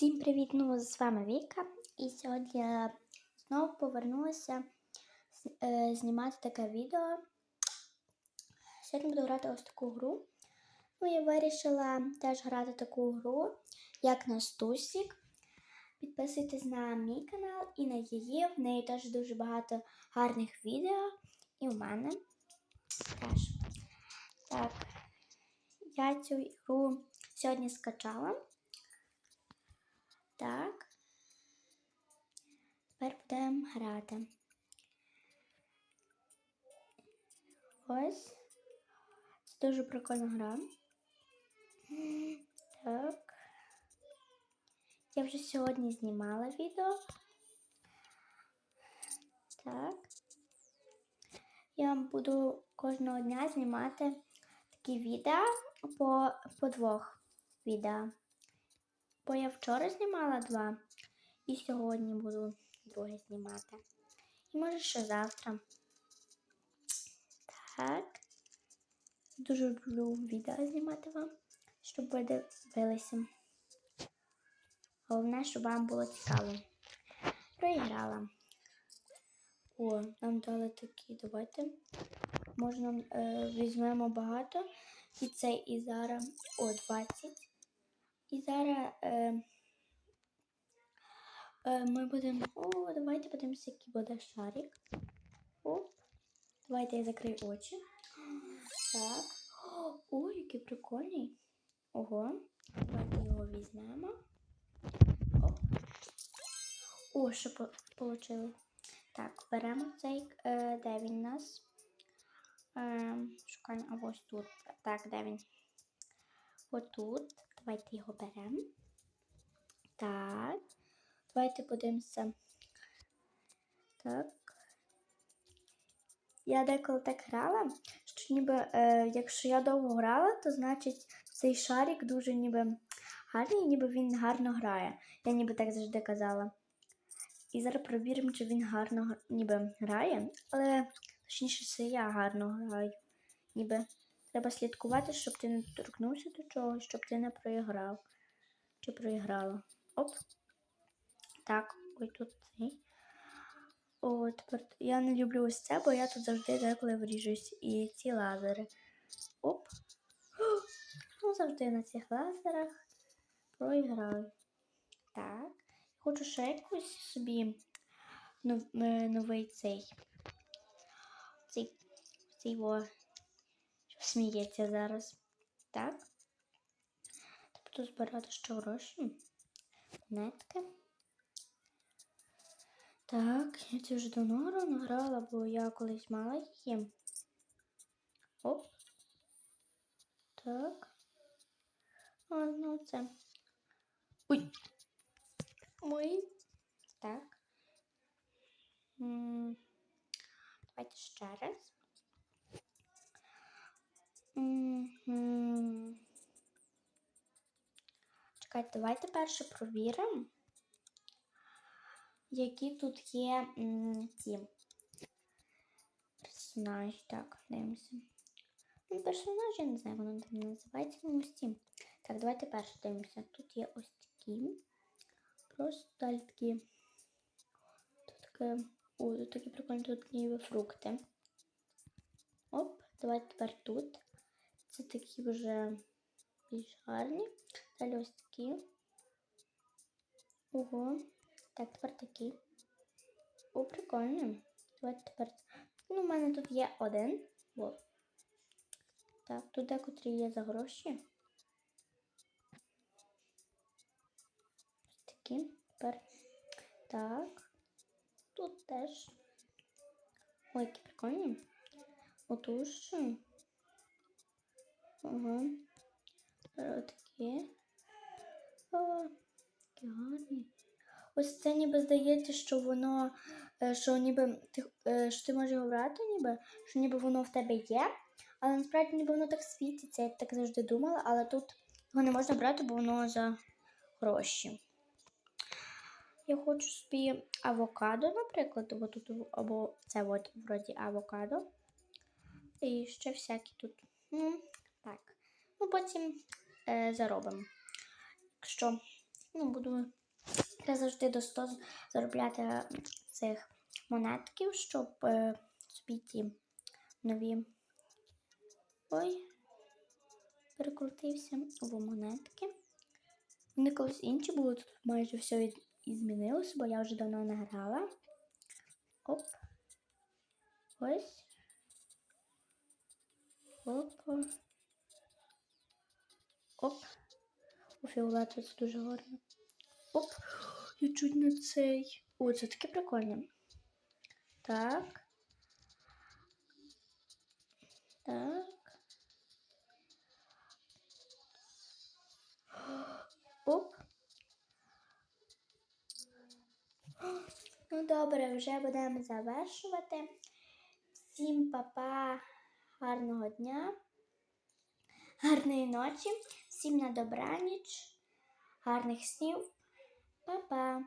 Всім привіт! Ну, з вами Віка. І сьогодні я знову повернулася е, знімати таке відео. Сьогодні буду грати ось таку гру. Ну, я вирішила теж грати таку гру, як Настусік. Підписуйтесь на мій канал і на її. В неї теж дуже багато гарних відео. І в мене теж. Так, я цю гру сьогодні скачала. Так. Тепер будемо грати. Ось. Це дуже прикольна гра. Так. Я вже сьогодні знімала відео. Так. Я вам буду кожного дня знімати такі відео по, по двох відео. Бо я вчора знімала два, і сьогодні буду друге знімати. І може ще завтра. Так. Дуже люблю відео знімати вам, щоб ви дивилися. Головне, щоб вам було цікаво. Проіграла. О, нам дали такі. Давайте. Можна е, візьмемо багато. І цей і зараз. О, 20. І зараз е, е, ми будемо. О, давайте подивимося, який буде шарик. Оп. Давайте я закрию очі. Так. Ой, який прикольний. Ого. Давайте його візьмемо. О, що по получили. Так, беремо цей, е, де він у нас. Е, шукаємо ось тут. Так, де він? Отут. Давайте його беремо. Так. Давайте подивимося. Так. Я деколи так грала, що ніби, е, якщо я довго грала, то значить цей шарик дуже ніби гарний, ніби він гарно грає. Я ніби так завжди казала. І зараз перевіримо, чи він гарно ніби грає, але точніше, це я гарно граю. Ніби Треба слідкувати, щоб ти не торкнувся до чогось, щоб ти не проіграв. Чи проіграла. Оп. Так, ой тут цей. О, тепер я не люблю ось це, бо я тут завжди деколи вріжусь. І ці лазери. Оп. Ну, завжди на цих лазерах проіграю. Так. Хочу ще якусь собі нов- е, новий цей. Цей, цей во сміється зараз. Так. Тобто збирати ще гроші. Монетки. Так, я вже давно гру не бо я колись мала її. Оп. Так. А, ну це. Ой. Ой. Так. М, Давайте ще раз. Чекайте, давайте перше провіримо, які тут є ці персонажі. Так, дивимося. Ну, персонажі, я не знаю, воно там називається, ось ці. Так, давайте перше дивимося. Тут є ось такі. Просто такі. Тут таке. О, тут такі прикольні тут ніби фрукти. Оп, давайте тепер тут. Це такі вже більш гарні. Ось. Ого. Так, тепер такі. О, прикольно. Давайте тепер. Ну, у мене тут є один. О. Так, тут декотрі є за гроші. Такі. Тепер. Так. Тут теж. Ой, які прикольні. Ще. Ага. Такі. О, які гарні. Ось це ніби здається, що воно, е, що ніби ти, е, що ти можеш його брати, ніби, що ніби воно в тебе є, але насправді ніби воно так світиться, я так завжди думала, але тут його не можна брати, бо воно за гроші. Я хочу собі авокадо, наприклад, або тут або це от вроді авокадо. І ще всякі тут. М, Так. Ну, потім е, заробимо. Якщо ну, буду я завжди до 100 заробляти цих монетків, щоб е, собі ті нові. Ой, перекрутився в монетки. Вони колись інші були, тут майже все і змінилося, бо я вже давно не грала. Оп. Ось. Оп. Оп. У фіолетові це дуже гарно. Оп. Я чуть не цей. О, це таке прикольне. Так. Так. Оп. Ну добре, вже будемо завершувати. Всім па-па, гарного дня, гарної ночі, всім на добраніч, гарних снів. Па-па.